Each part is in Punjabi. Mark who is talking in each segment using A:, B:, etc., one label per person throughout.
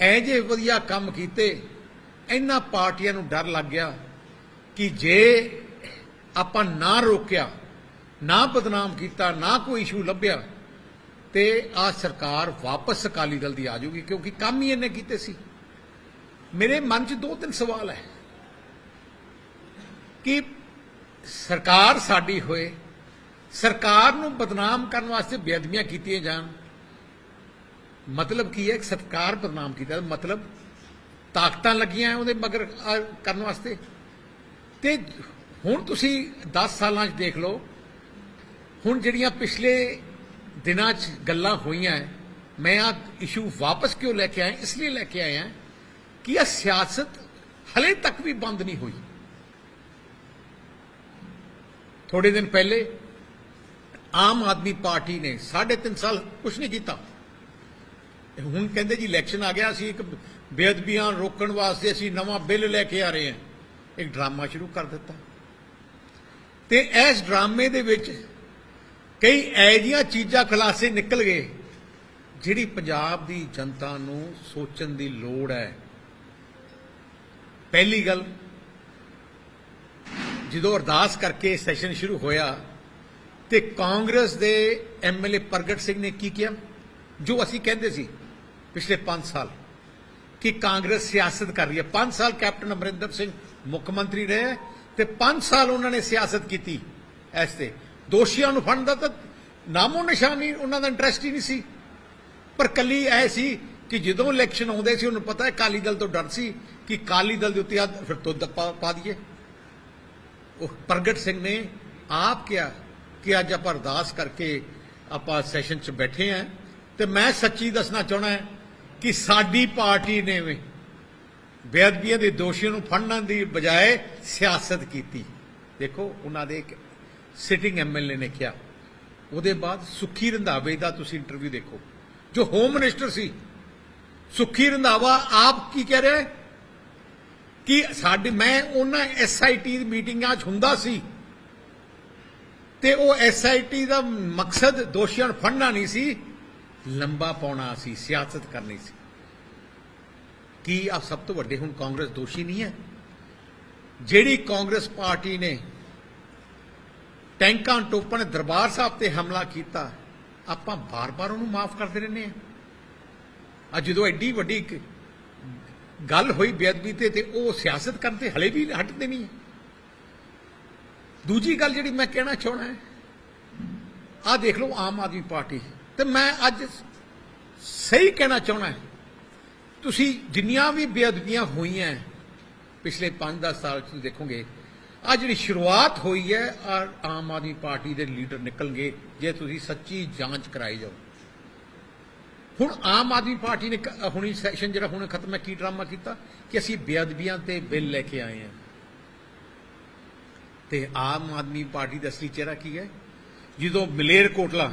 A: ਐ ਜੇ ਵਧੀਆ ਕੰਮ ਕੀਤੇ, ਇਹਨਾਂ ਪਾਰਟੀਆਂ ਨੂੰ ਡਰ ਲੱਗ ਗਿਆ ਕਿ ਜੇ ਆਪਾਂ ਨਾ ਰੋਕਿਆ, ਨਾ ਬਦਨਾਮ ਕੀਤਾ, ਨਾ ਕੋਈ ਇਸ਼ੂ ਲੱਭਿਆ, ਤੇ ਆ ਸਰਕਾਰ ਵਾਪਸ ਅਕਾਲੀ ਦਲ ਦੀ ਆ ਜਾਊਗੀ, ਕਿਉਂਕਿ ਕੰਮ ਹੀ ਇਹਨੇ ਕੀਤੇ ਸੀ। ਮੇਰੇ ਮਨ 'ਚ ਦੋ ਤਿੰਨ ਸਵਾਲ ਹੈ ਕਿ ਸਰਕਾਰ ਸਾਡੀ ਹੋਏ, ਸਰਕਾਰ ਨੂੰ ਬਦਨਾਮ ਕਰਨ ਵਾਸਤੇ ਬੇਅਦਬੀਆਂ ਕੀਤੀਆਂ ਜਾਣ ਮਤਲਬ ਕੀ ਹੈ? ਕਿ ਸਰਕਾਰ ਬਦਨਾਮ ਕੀਤਾ। ਮਤਲਬ ਤਾਕਤਾਂ ਲੱਗੀਆਂ ਉਹਦੇ ਮਗਰ ਕਰਨ ਵਾਸਤੇ। ਤੇ ਹੁਣ ਤੁਸੀਂ 10 ਸਾਲਾਂ 'ਚ ਦੇਖ ਲਓ। ਹੁਣ ਜਿਹੜੀਆਂ ਪਿਛਲੇ ਦਿਨਾਂ 'ਚ ਗੱਲਾਂ ਹੋਈਆਂ ਮੈਂ ਆ ਇਸ਼ੂ ਵਾਪਸ ਕਿਉਂ ਲੈ ਕੇ ਆਇਆ? ਇਸ ਲਈ ਲੈ ਕੇ ਆਇਆ ਕਿ ਇਹ ਸਿਆਸਤ ਹਲੇ ਤੱਕ ਵੀ ਬੰਦ ਨਹੀਂ ਹੋਈ। ਥੋੜੇ ਦਿਨ ਪਹਿਲੇ ਆਮ ਆਦਮੀ ਪਾਰਟੀ ਨੇ 3.5 ਸਾਲ ਕੁਝ ਨਹੀਂ ਕੀਤਾ। ਹੁਣ ਕਹਿੰਦੇ ਜੀ ਇਲੈਕਸ਼ਨ ਆ ਗਿਆ, ਅਸੀਂ ਇੱਕ ਬੇਅਦਬੀਆਂ ਰੋਕਣ ਵਾਸਤੇ ਅਸੀਂ ਨਵਾਂ ਬਿੱਲ ਲੈ ਕੇ ਆ ਰਹੇ ਹਾਂ। ਇੱਕ ਡਰਾਮਾ ਸ਼ੁਰੂ ਕਰ ਦਿੱਤਾ। ਤੇ ਇਸ ਡਰਾਮੇ ਦੇ ਵਿੱਚ ਕਈ ਐਜੀਆਂ ਚੀਜ਼ਾਂ ਖੁਲਾਸੇ ਨਿਕਲ ਗਏ, ਜਿਹੜੀ ਪੰਜਾਬ ਦੀ ਜਨਤਾ ਨੂੰ ਸੋਚਣ ਦੀ ਲੋੜ ਹੈ। ਪਹਿਲੀ ਗੱਲ, ਜਦੋਂ ਅਰਦਾਸ ਕਰਕੇ ਸੈਸ਼ਨ ਸ਼ੁਰੂ ਹੋਇਆ, ਤੇ ਕਾਂਗਰਸ ਦੇ ਐਮਐਲਏ ਪ੍ਰਗਟ ਸਿੰਘ ਨੇ ਕੀ ਕਿਹਾ? ਜੋ ਅਸੀਂ ਕਹਿੰਦੇ ਸੀ ਪਿਛਲੇ 5 ਸਾਲ ਕਿ ਕਾਂਗਰਸ ਸਿਆਸਤ ਕਰ ਰਹੀ ਹੈ। 5 ਸਾਲ ਕੈਪਟਨ ਅਮਰਿੰਦਰ ਸਿੰਘ ਮੁੱਖ ਮੰਤਰੀ ਰਹੇ ਤੇ 5 ਸਾਲ ਉਹਨਾਂ ਨੇ ਸਿਆਸਤ ਕੀਤੀ ਇਸ ਤੇ। ਦੋਸ਼ੀਆਂ ਨੂੰ ਫੜਨ ਦਾ ਤਾਂ ਨਾਮੋ ਨਿਸ਼ਾਨੀ ਉਹਨਾਂ ਦਾ ਇੰਟਰਸਟ ਹੀ ਨਹੀਂ ਸੀ। ਪਰ ਕੱਲੀ ਐ ਸੀ ਕਿ ਜਦੋਂ ਇਲੈਕਸ਼ਨ ਆਉਂਦੇ ਸੀ, ਉਹਨੂੰ ਪਤਾ ਹੈ ਕਾਲੀ ਦਲ ਤੋਂ ਡਰ ਸੀ ਕਿ ਕਾਲੀ ਦਲ ਦੇ ਉੱਤੇ ਆ ਫਿਰ ਤੁੱਦ ਪਾ ਪਾ ਦਈਏ। ਉਹ ਪ੍ਰਗਟ ਸਿੰਘ ਨੇ ਆਪ ਕਿਹਾ ਕਿ ਅੱਜ ਆਪਾਂ ਅਰਦਾਸ ਕਰਕੇ ਆਪਾਂ ਸੈਸ਼ਨ 'ਚ ਬੈਠੇ ਆਂ ਤੇ ਮੈਂ ਸੱਚੀ ਦੱਸਣਾ ਚਾਹਣਾ ਹੈ ਕਿ ਸਾਡੀ ਪਾਰਟੀ ਨੇ ਵੀ ਬੇਅਦਬੀਆਂ ਦੇ ਦੋਸ਼ੀਆਂ ਨੂੰ ਫੜਨ ਦੀ ਬਜਾਏ ਸਿਆਸਤ ਕੀਤੀ। ਦੇਖੋ, ਉਹਨਾਂ ਦੇ ਇੱਕ ਸਿਟਿੰਗ ਐਮਐਲਏ ਨੇ ਕਿਹਾ। ਉਹਦੇ ਬਾਅਦ ਸੁੱਖੀ ਰੰਧਾਵੇ ਦਾ ਤੁਸੀਂ ਇੰਟਰਵਿਊ ਦੇਖੋ। ਜੋ ਹੋਮ ਮਿਨਿਸਟਰ ਸੀ, ਸੁੱਖੀ ਰੰਧਾਵਾ ਆਪ ਕੀ ਕਹਿ ਰਿਹਾ ਕਿ ਸਾਡੇ ਮੈਂ ਉਹਨਾਂ ਐਸਆਈਟੀ ਦੀ ਮੀਟਿੰਗਾਂ 'ਚ ਹੁੰਦਾ ਸੀ ਤੇ ਉਹ ਐਸਆਈਟੀ ਦਾ ਮਕਸਦ ਦੋਸ਼ੀਆਂ ਨੂੰ ਫੜਨਾ ਨਹੀਂ ਸੀ। ਲੰਬਾ ਪਾਉਣਾ ਸੀ, ਸਿਆਸਤ ਕਰਨੀ ਸੀ। ਕੀ ਆ ਸਭ ਤੋਂ ਵੱਡੇ ਹੁਣ ਕਾਂਗਰਸ ਦੋਸ਼ੀ ਨਹੀਂ ਹੈ? ਜਿਹੜੀ ਕਾਂਗਰਸ ਪਾਰਟੀ ਨੇ ਟੈਂਕਾਂ ਟੋਪਾਂ ਦਰਬਾਰ ਸਾਹਿਬ ਤੇ ਹਮਲਾ ਕੀਤਾ, ਆਪਾਂ ਬਾਰ-ਬਾਰ ਉਹਨੂੰ ਮਾਫ ਕਰਦੇ ਰਹਿੰਦੇ ਆ ਅੱਜ ਜਦੋਂ ਐਡੀ ਵੱਡੀ ਗੱਲ ਹੋਈ ਬੇਅਦਬੀ ਤੇ ਤੇ ਉਹ ਸਿਆਸਤ ਕਰਨ ਤੇ ਹਲੇ ਵੀ ਹਟਦੇ ਨਹੀਂ ਹੈ। ਦੂਜੀ ਗੱਲ ਜਿਹੜੀ ਮੈਂ ਕਹਿਣਾ ਚਾਹਣਾ ਹੈ, ਆਹ ਦੇਖ ਲਓ ਆਮ ਆਦਮੀ ਪਾਰਟੀ। ਤੇ ਮੈਂ ਅੱਜ ਸਹੀ ਕਹਿਣਾ ਚਾਹਣਾ ਤੁਸੀਂ ਜਿੰਨੀਆਂ ਵੀ ਬੇਅਦਬੀਆਂ ਹੋਈਆਂ ਪਿਛਲੇ 5-10 ਸਾਲ ਚ ਤੁਸੀਂ ਦੇਖੋਗੇ ਆ ਜਿਹੜੀ ਸ਼ੁਰੂਆਤ ਹੋਈ ਹੈ ਆ ਆਮ ਆਦਮੀ ਪਾਰਟੀ ਦੇ ਲੀਡਰ ਨਿਕਲਣਗੇ ਜੇ ਤੁਸੀਂ ਸੱਚੀ ਜਾਂਚ ਕਰਾਈ ਜਾਓ। ਹੁਣ ਆਮ ਆਦਮੀ ਪਾਰਟੀ ਨੇ ਹੁਣੀ ਸੈਸ਼ਨ ਜਿਹੜਾ ਹੁਣ ਖਤਮ ਹੈ, ਕੀ ਡਰਾਮਾ ਕੀਤਾ? ਕਿ ਅਸੀਂ ਬੇਅਦਬੀਆਂ ਤੇ ਬਿੱਲ ਲੈ ਕੇ ਆਏ ਹਾਂ। ਤੇ ਆਮ ਆਦਮੀ ਪਾਰਟੀ ਦਾ ਅਸਲੀ ਚਿਹਰਾ ਕੀ ਹੈ? ਜਦੋਂ ਮਲੇਰ ਕੋਟਲਾ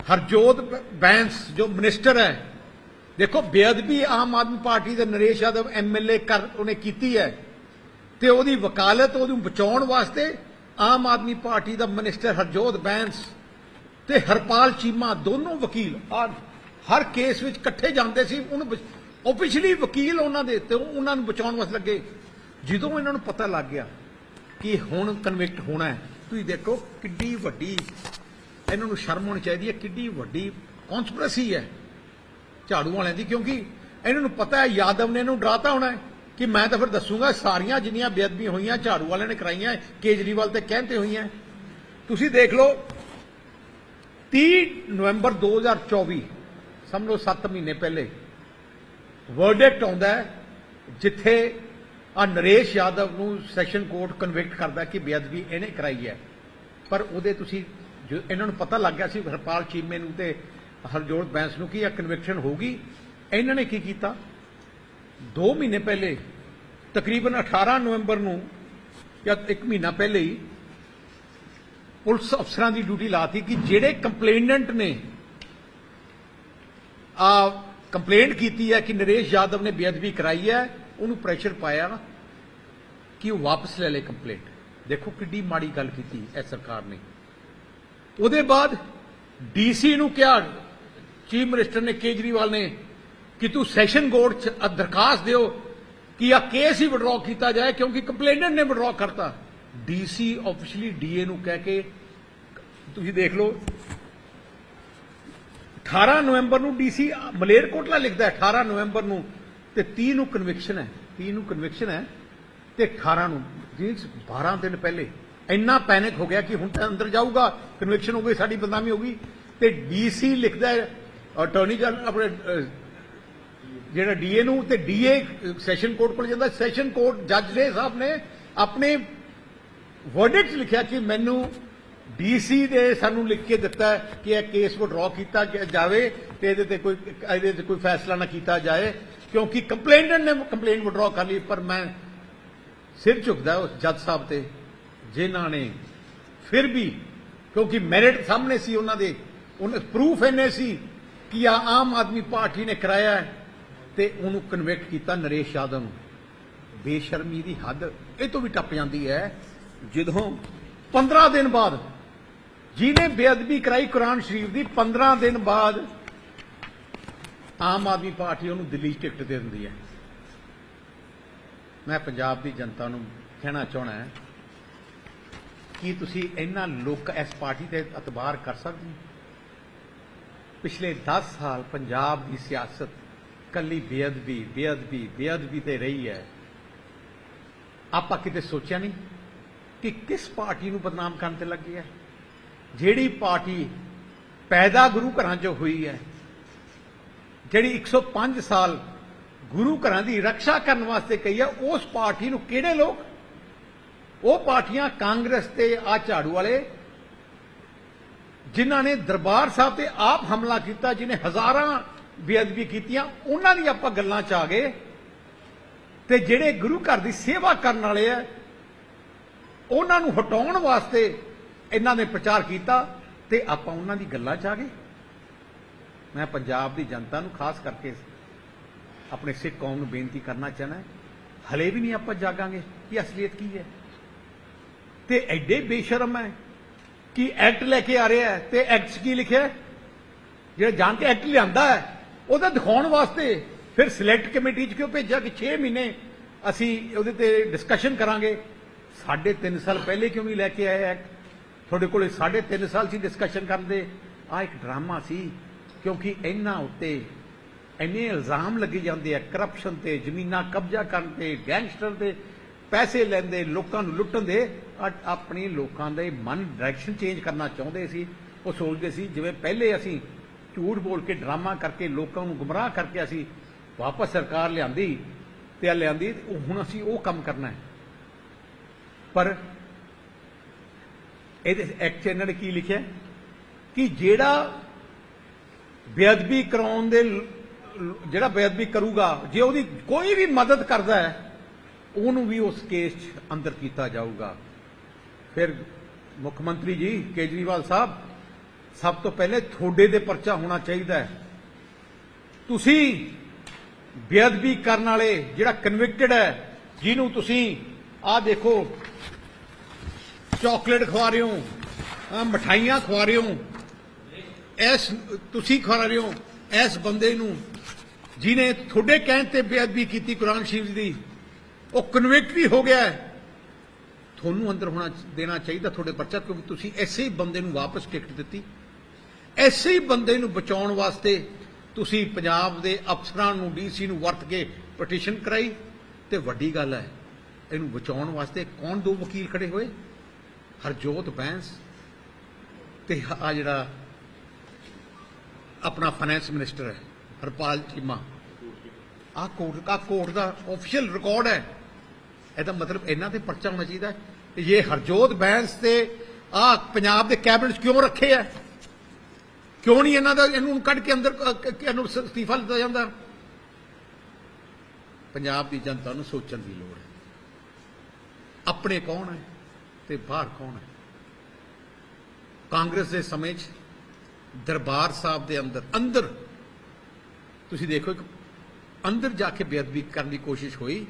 A: ਹਰਜੋਤ ਬੈਂਸ, ਜੋ ਮਿਨਿਸਟਰ ਹੈ, ਦੇਖੋ ਬੇਅਦਬੀ ਆਮ ਆਦਮੀ ਪਾਰਟੀ ਦੇ ਨਰੇਸ਼ ਯਾਦਵ ਐਮਐਲਏ ਕਰ ਉਹਨੇ ਕੀਤੀ ਹੈ ਤੇ ਉਹਦੀ ਵਕਾਲਤ ਉਹਨੂੰ ਬਚਾਉਣ ਵਾਸਤੇ ਆਮ ਆਦਮੀ ਪਾਰਟੀ ਦਾ ਮਿਨਿਸਟਰ ਹਰਜੋਤ ਬੈਂਸ ਤੇ ਹਰਪਾਲ ਚੀਮਾ ਦੋਨੋਂ ਵਕੀਲ ਹਰ ਕੇਸ ਵਿੱਚ ਇਕੱਠੇ ਜਾਂਦੇ ਸੀ, ਉਹਨੂੰ ਬਚ- ਉਹ ਪਿਛਲੀ ਵਕੀਲ ਉਹਨਾਂ ਦੇ ਤੇ ਉਹਨਾਂ ਨੂੰ ਬਚਾਉਣ ਵਾਸਤੇ ਲੱਗੇ। ਜਦੋਂ ਇਹਨਾਂ ਨੂੰ ਪਤਾ ਲੱਗ ਗਿਆ ਕਿ ਹੁਣ ਕਨਵਿਕਟ ਹੋਣਾ ਹੈ, ਤੁਸੀਂ ਦੇਖੋ ਕਿੱਡੀ ਵੱਡੀ ਇਹਨਾਂ ਨੂੰ ਸ਼ਰਮ ਹੋਣੀ ਚਾਹੀਦੀ ਹੈ, ਕਿੱਡੀ ਵੱਡੀ ਕੌਨਸਪੀਰੇਸੀ ਹੈ ਝਾੜੂ ਵਾਲਿਆਂ ਦੀ, ਕਿਉਂਕਿ ਇਹਨਾਂ ਨੂੰ ਪਤਾ ਹੈ, ਯਾਦਵ ਨੇ ਇਹਨੂੰ ਡਰਾਤਾ ਹੋਣਾ ਹੈ ਕਿ ਮੈਂ ਤਾਂ ਫਿਰ ਦੱਸੂਗਾ, ਸਾਰੀਆਂ ਜਿੰਨੀਆਂ ਬੇਅਦਬੀਆਂ ਹੋਈਆਂ, ਝਾੜੂ ਵਾਲਿਆਂ ਨੇ ਕਰਾਈਆਂ, ਕੇਜਰੀਵਾਲ ਤੇ ਕਹਿੰਦੇ ਹੋਈਆਂ। ਤੁਸੀਂ ਦੇਖ ਲਓ 30 ਨਵੰਬਰ 2024 ਸਮਝ ਲਓ 7 ਮਹੀਨੇ ਪਹਿਲੇ ਵਰਡਿਕਟ ਆਉਂਦਾ ਜਿੱਥੇ ਆ ਨਰੇਸ਼ ਯਾਦਵ ਨੂੰ ਸੈਸ਼ਨ ਕੋਰਟ ਕਨਵਿਕਟ ਕਰਦਾ ਕਿ ਬੇਅਦਬੀ ਇਹਨੇ ਕਰਾਈ ਹੈ। ਪਰ ਉਹਦੇ ਤੁਸੀਂ ਜਦੋਂ ਇਹਨਾਂ ਨੂੰ ਪਤਾ ਲੱਗ ਗਿਆ ਸੀ ਹਰਪਾਲ ਚੀਮੇ ਨੂੰ ਤੇ ਹਰਜੋਤ ਬੈਂਸ ਨੂੰ ਕੀ ਇਹ ਕਨਵਿਕਸ਼ਨ ਹੋਗੀ ਇਹਨਾਂ ਨੇ ਕੀ ਕੀਤਾ? 2 ਮਹੀਨੇ ਪਹਿਲੇ, ਤਕਰੀਬਨ 18 ਨਵੰਬਰ ਨੂੰ ਜਾਂ 1 ਮਹੀਨਾ ਪਹਿਲੇ ਹੀ ਪੁਲਿਸ ਅਫਸਰਾਂ ਦੀ ਡਿਊਟੀ ਲਾਤੀ ਕਿ ਜਿਹੜੇ ਕੰਪਲੇਨੈਂਟ ਨੇ ਆ ਕੰਪਲੇਂਟ ਕੀਤੀ ਹੈ ਕਿ ਨਰੇਸ਼ ਯਾਦਵ ਨੇ ਬੇਅਦਬੀ ਕਰਾਈ ਹੈ, ਉਹਨੂੰ ਪ੍ਰੈਸ਼ਰ ਪਾਇਆ ਕਿ ਉਹ ਵਾਪਸ ਲੈ ਲੇ ਕੰਪਲੇਂਟ। ਦੇਖੋ ਕਿੱਡੀ ਮਾੜੀ ਗੱਲ ਕੀਤੀ ਇਹ ਸਰਕਾਰ ਨੇ। ਉਹਦੇ ਬਾਅਦ ਡੀਸੀ ਨੂੰ ਕਿਹਾ, ਚੀਫ ਮਿਨਿਸਟਰ ਨੇ ਕੇਜਰੀਵਾਲ ਨੇ ਕਿ ਤੂੰ ਸੈਸ਼ਨ ਕੋਰਟ 'ਚ ਦਰਖਾਸਤ ਦਿਓ ਕਿ ਆ ਕੇਸ ਹੀ ਵਿਡਰਾਅ ਕੀਤਾ ਜਾਏ ਕਿਉਂਕਿ ਕੰਪਲੇਨੈਂਟ ਨੇ ਵਿਡਰਾਅ ਕਰਤਾ। ਡੀਸੀ ਆਫੀਸ਼ੀਅਲੀ ਡੀਏ ਨੂੰ ਕਹਿ ਕੇ, ਤੁਸੀਂ ਦੇਖ ਲਓ 18 ਨਵੰਬਰ ਨੂੰ ਡੀਸੀ ਮਲੇਰਕੋਟਲਾ ਲਿਖਦਾ ਹੈ 18 ਨਵੰਬਰ ਨੂੰ, ਤੇ 30 ਨੂੰ ਕਨਵਿਕਸ਼ਨ ਹੈ 30 ਨੂੰ ਕਨਵਿਕਸ਼ਨ ਹੈ, ਤੇ 18 ਨੂੰ ਜਿਹਨਾਂ 12 ਦਿਨ ਪਹਿਲੇ। ਇੰਨਾ ਪੈਨਿਕ ਹੋ ਗਿਆ ਕਿ ਹੁਣ ਤਾਂ ਅੰਦਰ ਜਾਊਗਾ ਕਨਵਿਕਸ਼ਨ ਹੋ ਗਈ ਸਾਡੀ ਬਦਨਾਮੀ ਹੋ ਗਈ। ਤੇ ਡੀਸੀ ਲਿਖਦਾ ਹੈ ਅਟਾਰਨੀ ਜਨਰਲ ਆਪਣੇ ਅਹ, ਜਿਹੜਾ ਡੀਏ ਨੂੰ ਤੇ ਡੀਏ ਸੈਸ਼ਨ ਕੋਰਟ ਕੋਲ ਜਾਂਦਾ। ਸੈਸ਼ਨ ਕੋਰਟ ਜੱਜ ਨੇ ਸਾਹਿਬ ਨੇ ਆਪਣੇ ਵਰਡਿਕਟ ਲਿਖਿਆ ਕਿ ਮੈਨੂੰ ਡੀਸੀ ਦੇ ਸਾਨੂੰ ਲਿਖ ਕੇ ਦਿੱਤਾ ਕਿ ਇਹ ਕੇਸ ਕੋ ਡਰਾ ਕੀਤਾ ਜਾਵੇ ਤੇ ਇਹਦੇ ਤੇ ਕੋਈ ਇਹਦੇ ਤੇ ਕੋਈ ਫੈਸਲਾ ਨਾ ਕੀਤਾ ਜਾਏ ਕਿਉਂਕਿ ਕੰਪਲੇਨੈਂਟ ਨੇ ਕੰਪਲੇਂਟ ਵਿਡਰਾ ਕਰ ਲਈ ਪਰ ਮੈਂ ਸਿਰ ਝੁਕਦਾ ਉਸ ਜੱਜ ਸਾਹਿਬ ਤੇ। ਜਿਨ੍ਹਾਂ ਨੇ ਫਿਰ ਵੀ, ਕਿਉਂਕਿ ਮੈਰਿਟ ਸਾਹਮਣੇ ਸੀ ਉਹਨਾਂ ਦੇ, ਉਹਨਾਂ ਪ੍ਰੂਫ ਇਹਨੇ ਸੀ ਕਿ ਆ ਆਮ ਆਦਮੀ ਪਾਰਟੀ ਨੇ ਕਰਾਇਆ ਹੈ ਤੇ ਉਹਨੂੰ ਕਨਵਿਕਟ ਕੀਤਾ ਨਰੇਸ਼ ਯਾਦਵ ਨੂੰ। ਬੇਸ਼ਰਮੀ ਦੀ ਹੱਦ, ਇਹ ਤੋਂ ਵੀ ਟੱਪ ਜਾਂਦੀ ਹੈ, ਜਦੋਂ 15 ਦਿਨ ਬਾਅਦ ਜਿਹਨੇ ਬੇਅਦਬੀ ਕਰਾਈ ਕੁਰਾਨ ਸ਼ਰੀਫ ਦੀ 15 ਦਿਨ ਬਾਅਦ ਆਮ ਆਦਮੀ ਪਾਰਟੀ ਉਹਨੂੰ ਦਿੱਲੀ ਟਿਕਟ ਦੇ ਦਿੰਦੀ ਹੈ। ਮੈਂ ਪੰਜਾਬ ਦੀ ਜਨਤਾ ਨੂੰ ਕਹਿਣਾ ਚਾਹਣਾ ਹੈ ਕੀ ਤੁਸੀਂ ਇਹਨਾਂ ਲੋਕ ਇਸ ਪਾਰਟੀ ਤੇ ਇਤਬਾਰ ਕਰ ਸਕਦੇ ਹੋ? ਪਿਛਲੇ 10 ਸਾਲ ਪੰਜਾਬ ਦੀ ਸਿਆਸਤ ਕੱਲੀ ਬੇਅਦਬੀ ਬੇਅਦਬੀ ਬੇਅਦਬੀ ਤੇ ਰਹੀ ਹੈ। ਆਪਾਂ ਕਿਤੇ ਸੋਚਿਆ ਨਹੀਂ ਕਿ ਕਿਸ ਪਾਰਟੀ ਨੂੰ ਬਦਨਾਮ ਕਰਨ ਤੇ ਲੱਗੀ ਹੈ ਜਿਹੜੀ ਪਾਰਟੀ ਪੈਦਾ ਗੁਰੂ ਘਰਾਂ ਚੋਂ ਹੋਈ ਹੈ, ਜਿਹੜੀ 105 ਸਾਲ ਗੁਰੂ ਘਰਾਂ ਦੀ ਰੱਖਿਆ ਕਰਨ ਵਾਸਤੇ ਕਹੀ ਹੈ, ਉਸ ਪਾਰਟੀ ਨੂੰ ਕਿਹੜੇ ਲੋਕ ਉਹ ਪਾਰਟੀਆਂ ਕਾਂਗਰਸ ਤੇ ਆ ਝਾੜੂ ਵਾਲੇ, ਜਿਨ੍ਹਾਂ ਨੇ ਦਰਬਾਰ ਸਾਹਿਬ ਤੇ ਆਪ ਹਮਲਾ ਕੀਤਾ, ਜਿਨੇ ਹਜ਼ਾਰਾਂ ਬੇਅਦਬੀ ਕੀਤੀਆਂ, ਉਹਨਾਂ ਦੀ ਆਪਾਂ ਗੱਲਾਂ 'ਚ ਆ ਗਏ। ਤੇ ਜਿਹੜੇ ਗੁਰੂ ਘਰ ਦੀ ਸੇਵਾ ਕਰਨ ਵਾਲੇ ਆ, ਉਹਨਾਂ ਨੂੰ ਹਟਾਉਣ ਵਾਸਤੇ ਇਹਨਾਂ ਨੇ ਪ੍ਰਚਾਰ ਕੀਤਾ ਤੇ ਆਪਾਂ ਉਹਨਾਂ ਦੀ ਗੱਲਾਂ 'ਚ ਆ ਗਏ। ਮੈਂ ਪੰਜਾਬ ਦੀ ਜਨਤਾ ਨੂੰ ਖਾਸ ਕਰਕੇ ਆਪਣੇ ਸਿੱਖ ਕੌਮ ਨੂੰ ਬੇਨਤੀ ਕਰਨਾ ਚਾਹਨਾ ਹਲੇ ਵੀ ਨਹੀਂ ਆਪਾਂ ਜਾਗਾਂਗੇ ਕਿ ਅਸਲੀਅਤ ਕੀ ਹੈ। ਤੇ ਐਡੇ ਬੇਸ਼ਰਮ ਹੈ ਕਿ ਐਕਟ ਲੈ ਕੇ ਆ ਰਿਹਾ ਹੈ ਤੇ ਐਕਟ 'ਚ ਕੀ ਲਿਖਿਆ ਜਿਹੜਾ ਜਾਣ ਕੇ ਐਕਟ ਲਿਆਂਦਾ ਹੈ, ਉਹਦਾ ਦਿਖਾਉਣ ਵਾਸਤੇ ਫਿਰ ਸਿਲੈਕਟ ਕਮੇਟੀ 'ਚ ਕਿਉਂ ਭੇਜਿਆ ਕਿ 6 ਮਹੀਨੇ ਅਸੀਂ ਉਹਦੇ ਤੇ ਡਿਸਕਸ਼ਨ ਕਰਾਂਗੇ? ਸਾਢੇ 3 ਸਾਲ ਪਹਿਲੇ ਕਿਉਂ ਨਹੀਂ ਲੈ ਕੇ ਆਏ ਐਕਟ? ਤੁਹਾਡੇ ਕੋਲੇ ਸਾਢੇ 3 ਸਾਲ ਸੀ ਡਿਸਕਸ਼ਨ ਕਰਦੇ ਆ ਇੱਕ ਡਰਾਮਾ ਸੀ, ਕਿਉਂਕਿ ਇਹਨਾਂ ਉੱਤੇ ਇੰਨੇ ਇਲਜ਼ਾਮ ਲੱਗੇ ਜਾਂਦੇ ਆ ਕਰਪਸ਼ਨ ਤੇ, ਜ਼ਮੀਨਾਂ ਕਬਜ਼ਾ ਕਰਨ ਤੇ ਗੈਂਗਸਟਰ ਤੇ ਪੈਸੇ ਲੈਂਦੇ, ਲੋਕਾਂ ਨੂੰ ਲੁੱਟਣ ਦੇ ਆਪਣੀ ਲੋਕਾਂ ਦੇ ਮਨ ਡਾਇਰੈਕਸ਼ਨ ਚੇਂਜ ਕਰਨਾ ਚਾਹੁੰਦੇ ਸੀ। ਉਹ ਸੋਚਦੇ ਸੀ, ਜਿਵੇਂ ਪਹਿਲੇ ਅਸੀਂ ਝੂਠ ਬੋਲ ਕੇ ਡਰਾਮਾ ਕਰਕੇ ਲੋਕਾਂ ਨੂੰ ਗੁੰਮਰਾਹ ਕਰਕੇ ਅਸੀਂ ਵਾਪਸ ਸਰਕਾਰ ਲਿਆਂਦੀ ਤੇ ਲਿਆਂਦੀ ਉਹ ਹੁਣ ਅਸੀਂ ਉਹ ਕੰਮ ਕਰਨਾ ਹੈ। ਪਰ ਇਹਦੇ ਐਕਟ 'ਚ ਇਹਨਾਂ ਨੇ ਕੀ ਲਿਖਿਆ? ਕਿ ਜਿਹੜਾ ਬੇਅਦਬੀ ਕਰਾਉਣ ਦੇ ਜਿਹੜਾ ਬੇਅਦਬੀ ਕਰੂਗਾ, ਜੇ ਉਹਦੀ ਕੋਈ ਵੀ ਮਦਦ ਕਰਦਾ ਹੈ ਉਹਨੂੰ ਵੀ ਉਸ ਕੇਸ 'ਚ ਅੰਦਰ ਕੀਤਾ ਜਾਊਗਾ। ਫਿਰ ਮੁੱਖ ਮੰਤਰੀ ਜੀ, ਕੇਜਰੀਵਾਲ ਸਾਹਿਬ, ਸਭ ਤੋਂ ਪਹਿਲੇ ਤੁਹਾਡੇ ਦੇ ਪਰਚਾ ਹੋਣਾ ਚਾਹੀਦਾ ਹੈ। ਤੁਸੀਂ ਬੇਅਦਬੀ ਕਰਨ ਵਾਲੇ ਜਿਹੜਾ ਕਨਵਿਕਟਡ ਹੈ, ਜਿਹਨੂੰ ਤੁਸੀਂ ਆਹ ਦੇਖੋ ਚਾਕਲੇਟ ਖਵਾ ਰਹੇ ਹੋ, ਆਹ ਮਠਾਈਆਂ ਖਵਾ ਰਹੇ ਹੋ ਐਸ ਤੁਸੀਂ ਖਵਾ ਰਹੇ ਹੋ ਐਸ ਬੰਦੇ ਨੂੰ ਜਿਨੇ ਤੁਹਾਡੇ ਕਹਿਣ ਤੇ ਬੇਅਦਬੀ ਕੀਤੀ ਕੁਰਾਨ ਸ਼ਰੀਫ ਦੀ ਉਹ ਕਨਵਿਕਟ ਵੀ ਹੋ ਗਿਆ ਹੈ। ਤੁਹਾਨੂੰ ਅੰਦਰ ਹੋਣਾ ਦੇਣਾ ਚਾਹੀਦਾ ਤੁਹਾਡੇ ਪਰਚਾ, ਕਿਉਂਕਿ ਤੁਸੀਂ ਐਸੇ ਹੀ ਬੰਦੇ ਨੂੰ ਵਾਪਸ ਟਿਕਟ ਦਿੱਤੀ। ਐਸੇ ਹੀ ਬੰਦੇ ਨੂੰ ਬਚਾਉਣ ਵਾਸਤੇ ਤੁਸੀਂ ਪੰਜਾਬ ਦੇ ਅਫਸਰਾਂ ਨੂੰ ਡੀਸੀ ਨੂੰ ਵਰਤ ਕੇ ਪਟੀਸ਼ਨ ਕਰਾਈ। ਤੇ ਵੱਡੀ ਗੱਲ ਹੈ, ਇਹਨੂੰ ਬਚਾਉਣ ਵਾਸਤੇ ਕੌਣ ਦੋ ਵਕੀਲ ਖੜੇ ਹੋਏ? ਹਰਜੋਤ ਬੈਂਸ ਤੇ ਆ ਜਿਹੜਾ ਆਪਣਾ ਫਾਈਨੈਂਸ ਮਿਨਿਸਟਰ ਹੈ, ਹਰਪਾਲ ਚੀਮਾ। ਆ ਕੋਰਟ ਆ ਕੋਰਟ ਦਾ ਆਫੀਸ਼ੀਅਲ ਰਿਕਾਰਡ ਹੈ। ਇਹਦਾ ਮਤਲਬ ਇਹਨਾਂ ਤੇ ਪਰਚਾ ਹੋਣਾ ਚਾਹੀਦਾ ਹੈ। ਕਿ ਇਹ ਹਰਜੋਤ ਬੈਂਸ ਤੇ ਆ ਪੰਜਾਬ ਦੇ ਕੈਬਨਿਟ ਕਿਉਂ ਰੱਖੇ ਆ? ਕਿਉਂ ਨਹੀਂ ਇਹਨਾਂ ਦਾ ਇਹਨੂੰ ਕੱਢ ਕੇ ਅੰਦਰ ਇਹਨੂੰ ਅਸਤੀਫਾ ਦਿੱਤਾ ਜਾਂਦਾ? ਪੰਜਾਬ ਦੀ ਜਨਤਾ ਨੂੰ ਸੋਚਣ ਦੀ ਲੋੜ ਹੈ। ਆਪਣੇ ਕੌਣ ਹੈ ਤੇ ਬਾਹਰ ਕੌਣ ਹੈ? ਕਾਂਗਰਸ ਦੇ ਸਮੇਂ 'ਚ ਦਰਬਾਰ ਸਾਹਿਬ ਦੇ ਅੰਦਰ ਅੰਦਰ, ਤੁਸੀਂ ਦੇਖੋ ਇੱਕ ਅੰਦਰ ਜਾ ਕੇ ਬੇਅਦਬੀ ਕਰਨ ਦੀ ਕੋਸ਼ਿਸ਼ ਹੋਈ।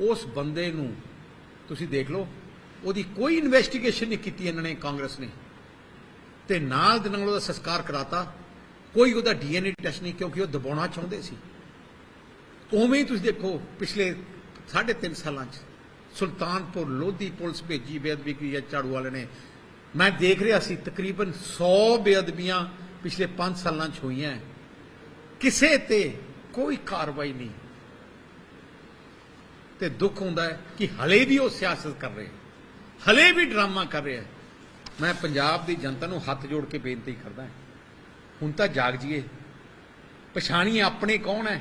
A: ਉਸ ਬੰਦੇ ਨੂੰ ਤੁਸੀਂ ਦੇਖ ਲਓ, ਉਹਦੀ ਕੋਈ ਇਨਵੈਸਟੀਗੇਸ਼ਨ ਨਹੀਂ ਕੀਤੀ ਇਹਨਾਂ ਨੇ, ਕਾਂਗਰਸ ਨੇ। ਤੇ ਨਾਲ ਦੇ ਨਾਲ ਉਹਦਾ ਸੰਸਕਾਰ ਕਰਾਤਾ, ਕੋਈ ਉਹਦਾ ਡੀਐਨਏ ਟੈਸਟ ਨਹੀਂ, ਕਿਉਂਕਿ ਉਹ ਦਬਾਉਣਾ ਚਾਹੁੰਦੇ ਸੀ। ਉਵੇਂ ਹੀ ਤੁਸੀਂ ਦੇਖੋ, ਪਿਛਲੇ 3.5 ਸਾਲਾਂ 'ਚ ਸੁਲਤਾਨਪੁਰ ਲੋਧੀ ਪੁਲਿਸ ਭੇਜੀ ਬੇਅਦਬੀ ਕੀ ਝਾੜੂ ਵਾਲੇ ਨੇ। ਮੈਂ ਦੇਖ ਰਿਹਾ ਸੀ, ਤਕਰੀਬਨ 100 ਬੇਅਦਬੀਆਂ ਪਿਛਲੇ 5 ਸਾਲਾਂ 'ਚ ਹੋਈਆਂ। ਕਿਸੇ ਤੇ ਕੋਈ ਕਾਰਵਾਈ ਨਹੀਂ। ਤੇ ਦੁੱਖ ਹੁੰਦਾ ਹੈ ਕਿ ਹਲੇ ਵੀ ਉਹ ਸਿਆਸਤ ਕਰ ਰਹੇ ਹਲੇ ਵੀ ਡਰਾਮਾ ਕਰ ਰਿਹਾ ਮੈਂ ਪੰਜਾਬ ਦੀ ਜਨਤਾ ਨੂੰ ਹੱਥ ਜੋੜ ਕੇ ਬੇਨਤੀ ਕਰਦਾ ਹੁਣ ਤਾਂ ਜਾਗ ਜੀਏ ਪਛਾਣੀਏ ਆਪਣੇ ਕੌਣ ਹੈ,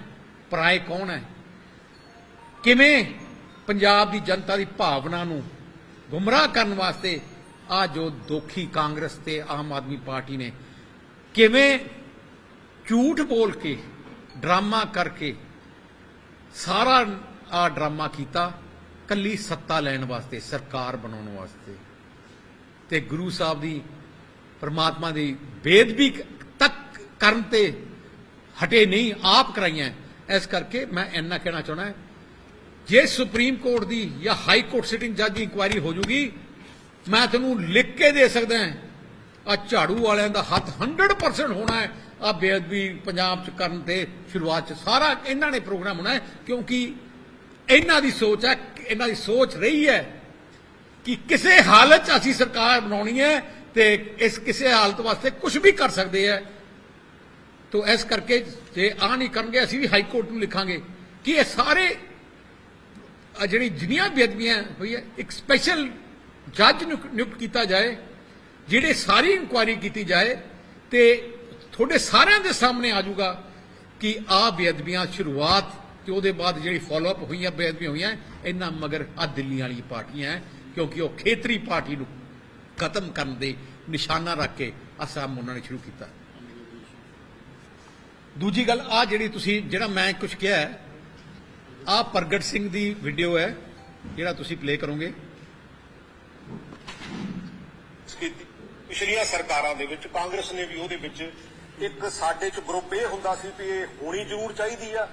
A: ਪਰਾਏ ਕੌਣ ਹੈ। ਕਿਵੇਂ ਪੰਜਾਬ ਦੀ ਜਨਤਾ ਦੀ ਭਾਵਨਾ ਨੂੰ ਗੁੰਮਰਾਹ ਕਰਨ ਵਾਸਤੇ ਆ ਜੋ ਦੋਖੀ ਕਾਂਗਰਸ ਤੇ ਆਮ ਆਦਮੀ ਪਾਰਟੀ ਨੇ ਕਿਵੇਂ ਝੂਠ ਬੋਲ ਕੇ, ਡਰਾਮਾ ਕਰਕੇ ਸਾਰਾ ਆ ਡਰਾਮਾ ਕੀਤਾ, ਕੱਲੀ ਸੱਤਾ ਲੈਣ ਵਾਸਤੇ, ਸਰਕਾਰ ਬਣਾਉਣ ਵਾਸਤੇ। ਤੇ ਗੁਰੂ ਸਾਹਿਬ ਦੀ, ਪਰਮਾਤਮਾ ਦੀ ਬੇਦਬੀ ਤੱਕ ਕਰਨ ਤੇ ਹਟੇ ਨਹੀਂ, ਆਪ ਕਰਾਈਆਂ। ਇਸ ਕਰਕੇ ਮੈਂ ਇੰਨਾ ਕਹਿਣਾ ਚਾਹਣਾ ਜੇ ਸੁਪਰੀਮ ਕੋਰਟ ਦੀ ਜਾਂ ਹਾਈ ਕੋਰਟ ਸਿਟਿੰਗ ਜੱਜ ਦੀ ਇਨਕੁਆਇਰੀ ਹੋ ਜੂਗੀ, ਮੈਂ ਤੁਹਾਨੂੰ ਲਿਖ ਕੇ ਦੇ ਸਕਦਾ ਹਾਂ, ਆ ਝਾੜੂ ਵਾਲਿਆਂ ਦਾ ਹੱਥ 100% ਹੋਣਾ ਹੈ, ਆ ਬੇਅਦਬੀ ਪੰਜਾਬ ਚ ਕਰਨ ਤੇ ਸ਼ੁਰੂਆਤ ਚ ਸਾਰਾ ਇਹਨਾਂ ਨੇ ਪ੍ਰੋਗਰਾਮ ਹੋਣਾ ਹੈ, ਕਿਉਂਕਿ ਇਹਨਾਂ ਦੀ ਸੋਚ ਹੈ, ਇਹਨਾਂ ਦੀ ਸੋਚ ਰਹੀ ਹੈ ਕਿ ਕਿਸੇ ਹਾਲਤ 'ਚ ਅਸੀਂ ਸਰਕਾਰ ਬਣਾਉਣੀ ਹੈ ਤੇ ਇਸ ਕਿਸੇ ਹਾਲਤ ਵਾਸਤੇ ਕੁਝ ਵੀ ਕਰ ਸਕਦੇ ਹੈ। ਤੋ ਇਸ ਕਰਕੇ ਜੇ ਆ ਨਹੀਂ ਕਰਨਗੇ, ਅਸੀਂ ਵੀ ਹਾਈ ਕੋਰਟ ਨੂੰ ਲਿਖਾਂਗੇ ਕਿ ਇਹ ਸਾਰੇ ਜਿਹੜੀ ਜਿੰਨੀਆਂ ਬੇਅਦਬੀਆਂ ਹੋਈਆਂ ਇੱਕ ਸਪੈਸ਼ਲ ਜੱਜ ਨੂੰ ਨਿਯੁਕਤ ਕੀਤਾ ਜਾਏ, ਜਿਹੜੇ ਸਾਰੀ ਇਨਕੁਆਇਰੀ ਕੀਤੀ ਜਾਏ ਤੇ ਤੁਹਾਡੇ ਸਾਰਿਆਂ ਦੇ ਸਾਹਮਣੇ ਆ ਜਾਊਗਾ ਕਿ ਆ ਬੇਅਦਬੀਆਂ ਸ਼ੁਰੂਆਤ ਤੇ ਉਹਦੇ ਬਾਅਦ ਜਿਹੜੀ ਫਾਲੋ ਅਪ ਹੋਈਆਂ, ਬੇਅਦਬੀਆਂ ਹੋਈਆਂ, ਇਹਨਾਂ ਮਗਰ ਆ ਦਿੱਲੀ ਵਾਲੀ ਪਾਰਟੀਆਂ ਕਿਉਂਕਿ ਉਹ ਖੇਤਰੀ ਪਾਰਟੀ ਨੂੰ ਖਤਮ ਕਰਨ ਦੇ ਨਿਸ਼ਾਨਾ ਰੱਖ ਕੇ ਅਸਾਮ ਉਹਨਾਂ ਨੇ ਸ਼ੁਰੂ ਕੀਤਾ। ਦੂਜੀ ਗੱਲ ਆ ਜਿਹੜੀ ਤੁਸੀਂ, ਜਿਹੜਾ ਮੈਂ ਕੁਝ ਕਿਹਾ ਹੈ ਆ ਪ੍ਰਗਟ ਸਿੰਘ ਦੀ ਵੀਡੀਓ ਹੈ, ਜਿਹੜਾ ਤੁਸੀਂ ਪਲੇ ਕਰੋਗੇ।
B: ਪਿਛਲੀਆਂ ਸਰਕਾਰਾਂ ਦੇ ਵਿੱਚ, ਕਾਂਗਰਸ ਨੇ ਵੀ ਉਹਦੇ ਵਿੱਚ ਇੱਕ ਸਾਡੇ ਚ ਗਰੁੱਪ ਇਹ ਹੁੰਦਾ ਸੀ ਵੀ ਇਹ ਹੋਣੀ ਜ਼ਰੂਰ ਚਾਹੀਦੀ ਆ।